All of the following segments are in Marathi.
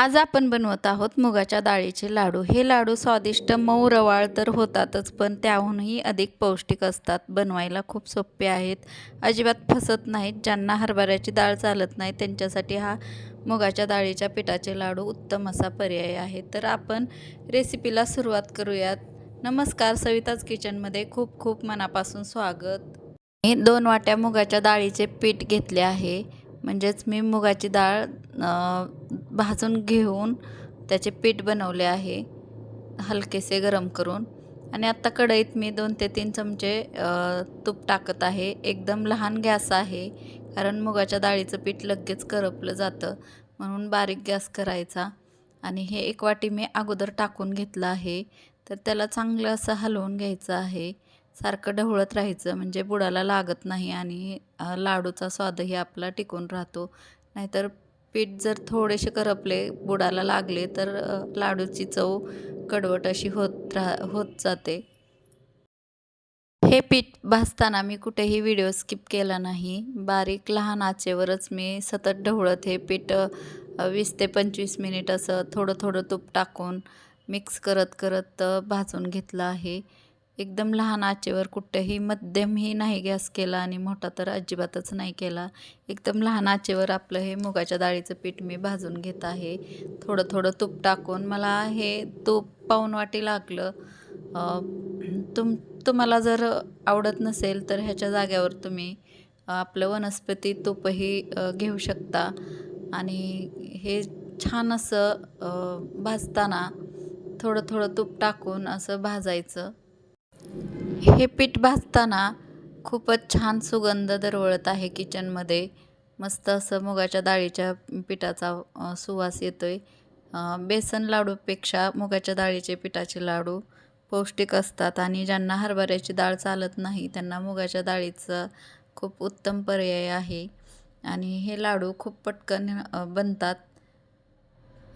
आज आपण बनवत आहोत मुगाच्या डाळीचे लाडू. हे लाडू स्वादिष्ट मऊ रवाळ तर होतातच पण त्याहूनही अधिक पौष्टिक असतात. बनवायला खूप सोपे आहेत. अजिबात फसत नाहीत. ज्यांना हरभऱ्याची डाळ चालत नाही त्यांच्यासाठी हा मुगाच्या डाळीच्या पिठाचे लाडू उत्तम असा पर्याय आहे. तर आपण रेसिपीला सुरुवात करूयात. नमस्कार सविताज किचनमध्ये खूप खूप मनापासून स्वागत. मी दोन वाट्या मुगाच्या डाळीचे पीठ घेतले आहे. म्हणजेच मी मुगाची डाळ भाजून घेऊन त्याचे पीठ बनवले आहे हलकेसे गरम करून. आणि आत्ता कढईत मी दोन ते तीन चमचे तूप टाकत आहे. एकदम लहान गॅस आहे कारण मुगाच्या डाळीचं पीठ लगेच करपलं जातं म्हणून बारीक गॅस करायचा. आणि हे एक वाटी मी अगोदर टाकून घेतलं आहे तर त्याला चांगलं असं हलवून घ्यायचं आहे. सारखं ढवळत राहायचं म्हणजे बुडाला लागत नाही आणि लाडूचा स्वादही आपला टिकून राहतो. नाहीतर पीठ जर थोडेसे करपले बुडाला लागले तर लाडूची चव कडवट अशी होत राह होत जाते. हे पीठ भाजताना मी कुठेही व्हिडिओ स्किप केला नाही. बारीक लहान आचेवरच मी सतत ढवळत हे पीठ वीस ते पंचवीस मिनिट असं थोडं थोडं तूप टाकून मिक्स करत करत भाजून घेतलं आहे. एकदम लहान आचेवर कुठेही मध्यमही नाही गॅस केला आणि मोठा तर अजिबातच नाही केला. एकदम लहान आचेवर आपलं हे मुगाच्या डाळीचं पीठ मी भाजून घेत आहे. थोडं थोडं तूप टाकून मला हे तूप पाऊन वाटी लागलं. तुम तुम्हाला जर आवडत नसेल तर ह्याच्या जाग्यावर तुम्ही आपलं वनस्पती तूपही घेऊ शकता. आणि हे छान असं भाजताना थोडं थोडं तूप टाकून असं भाजायचं. हे पीठ भाजताना खूपच छान सुगंध दरवळत आहे किचनमध्ये. मस्त असं मुगाच्या डाळीच्या पिठाचा सुवास येतो आहे बेसन लाडूपेक्षा मुगाच्या डाळीचे पिठाचे लाडू पौष्टिक असतात आणि ज्यांना हरभऱ्याची डाळ चालत नाही त्यांना मुगाच्या डाळीचा खूप उत्तम पर्याय आहे. आणि हे लाडू खूप पटकन बनतात.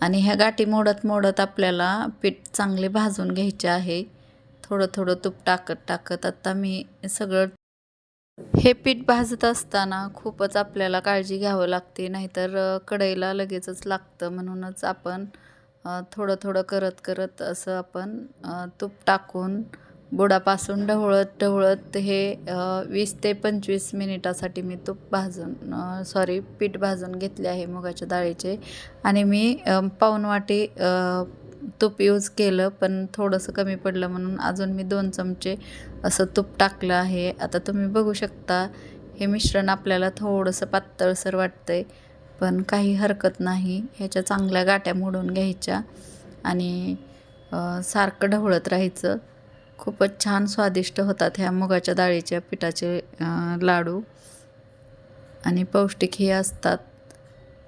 आणि ह्या गाठी मोडत मोडत आपल्याला पीठ चांगले भाजून घ्यायचे आहे. थोडं थोडं तूप टाकत टाकत आत्ता मी सगळं हे पीठ भाजत असताना खूपच आपल्याला काळजी घ्यावं लागते. नाहीतर कढईला लगेचच लागतं. म्हणूनच आपण थोडं थोडं करत करत असं आपण तूप टाकून बुडापासून ढवळत ढवळत हे वीस ते पंचवीस मिनिटासाठी मी तूप भाजून सॉरी पीठ भाजून घेतले आहे मुगाच्या डाळीचे. आणि मी पाऊन वाटी तूप यूज केलं पण थोडंसं कमी पडलं म्हणून अजून मी दोन चमचे असं तूप टाकलं आहे. आता तुम्ही बघू शकता हे मिश्रण आपल्याला थोडंसं पातळसर वाटतं आहे पण काही हरकत नाही. ह्याच्या चांगल्या गाट्या मोडून घ्यायच्या आणि सारखं ढवळत राहायचं. खूपच छान स्वादिष्ट होतात ह्या मुगाच्या डाळीच्या पिठाचे लाडू. आणि पौष्टिकही असतात.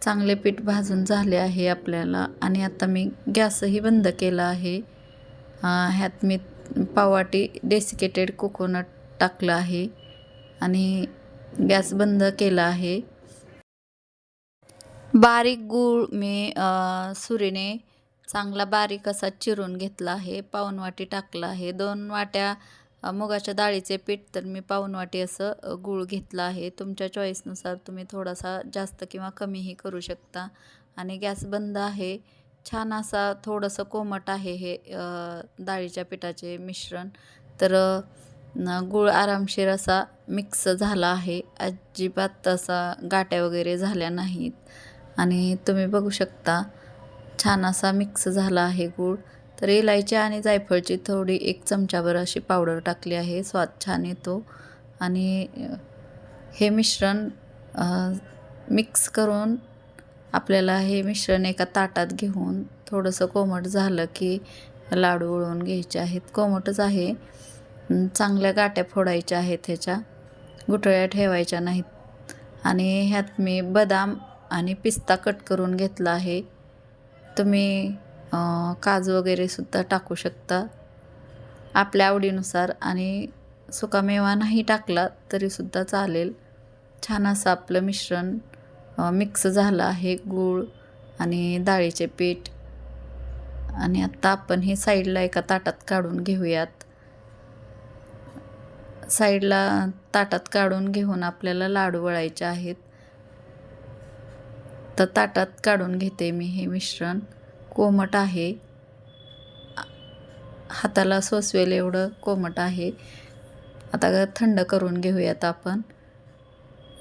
चांगले पीठ भाजून झाले आहे आपल्याला. आणि आता मी गॅसही बंद केला आहे. ह्यात मी पावाटी डेसिकेटेड कोकोनट टाकलं आहे. आणि गॅस बंद केला आहे. बारीक गूळ मी सुरीने चांगला बारीक असा चिरून घेतला आहे. पाऊन वाटी टाकला आहे. दोन वाट्या मुगाच्या डाळीचे पीठ तर मी पाऊन वाटी असं गूळ घेतला आहे. तुमच्या चॉईसनुसार तुम्ही थोडासा जास्त किंवा कमीही करू शकता. आणि गॅस बंद आहे. छान असा थोडंसं कोमट आहे हे डाळीच्या पिठाचे मिश्रण. तर गूळ आरामशीर असा मिक्स झाला आहे. अजिबात असा गाट्या वगैरे झाल्या नाहीत. आणि तुम्ही बघू शकता छान असा मिक्स झाला आहे गूळ. तर इलायची आणि जायफळची थोडी एक चमचाभर अशी पावडर टाकली आहे स्वाद छान येतो. आणि हे मिश्रण मिक्स करून आपल्याला हे मिश्रण एका ताटात घेऊन थोडंसं कोमट झालं की लाडू उळवून घ्यायचे आहेत. कोमटच आहे. चांगल्या गाट्या फोडायच्या आहेत ह्याच्या. गुठळ्या ठेवायच्या नाहीत. आणि ह्यात मी बदाम आणि पिस्ता कट करून घेतला आहे. तुम्ही काजू वगैरेसुद्धा टाकू शकता. आपल्या आवडीनुसार आणि सुकामेवा नाही टाकला तरीसुद्धा चालेल. छान असं आपलं मिश्रण मिक्स झालं आहे गूळ आणि डाळीचे पीठ. आणि आत्ता आपण हे साईडला एका ताटात काढून घेऊयात. साईडला ताटात काढून घेऊन आपल्याला लाडू वळायचे आहेत. तर ताटात काढून घेते मी हे मिश्रण. कोमट आहे. हाताला सोसवेल एवढं कोमट आहे. आता थंड करून घेऊयात आपण.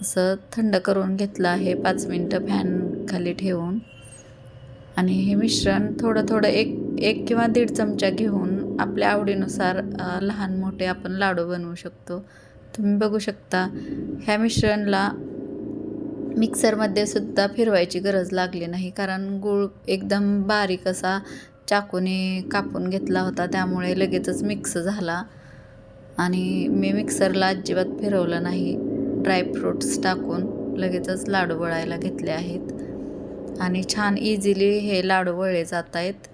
असं थंड करून घेतलं आहे पाच मिनटं फॅन खाली ठेवून. आणि हे मिश्रण थोडं थोडं एक एक किंवा दीड चमचा घेऊन आपल्या आवडीनुसार लहान मोठे आपण लाडू बनवू शकतो. तुम्ही बघू शकता ह्या मिश्रणला मिक्सरमध्ये सुद्धा फिरवायची गरज लागली नाही. कारण गूळ एकदम बारीक असा चाकूने कापून घेतला होता. त्यामुळे लगेचच मिक्स झाला. आणि मी मिक्सरला अजिबात फिरवलं नाही. ड्रायफ्रूट्स टाकून लगेचच लाडू वळायला घेतले आहेत. आणि छान इझिली हे लाडू वळले जात आहेत.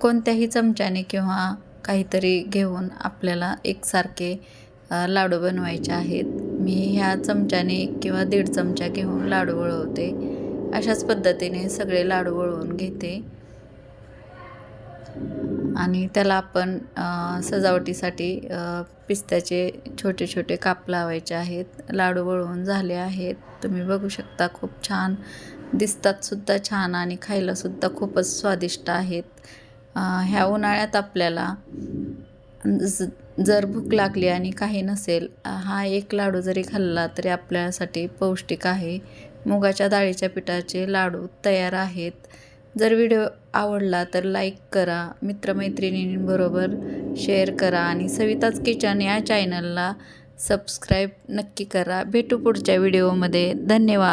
कोणत्याही चमच्याने किंवा काहीतरी घेऊन आपल्याला एकसारखे लाडू बनवायचे आहेत. मी ह्या चमच्याने एक किंवा दीड चमचा घेऊन लाडू वळवते. अशाच पद्धतीने सगळे लाडू वळवून घेते. आणि त्याला आपण सजावटीसाठी पिस्त्याचे छोटे छोटे काप लावायचे आहेत. लाडू वळवून झाले आहेत. तुम्ही बघू शकता खूप छान दिसतात सुद्धा छान आणि खायलासुद्धा खूपच स्वादिष्ट आहेत. ह्या उन्हाळ्यात आपल्याला ज जर भूक लागली आणि काही नसेल हा एक लाडू जरी खाल्ला तरी आपल्यासाठी पौष्टिक आहे. मुगाच्या डाळीच्या पिठाचे लाडू तयार आहेत. जर व्हिडिओ आवडला तर लाईक करा मित्रमैत्रिणींबरोबर शेअर करा आणि सविताच किचन या चॅनलला सबस्क्राईब नक्की करा. भेटू पुढच्या व्हिडिओमध्ये. धन्यवाद.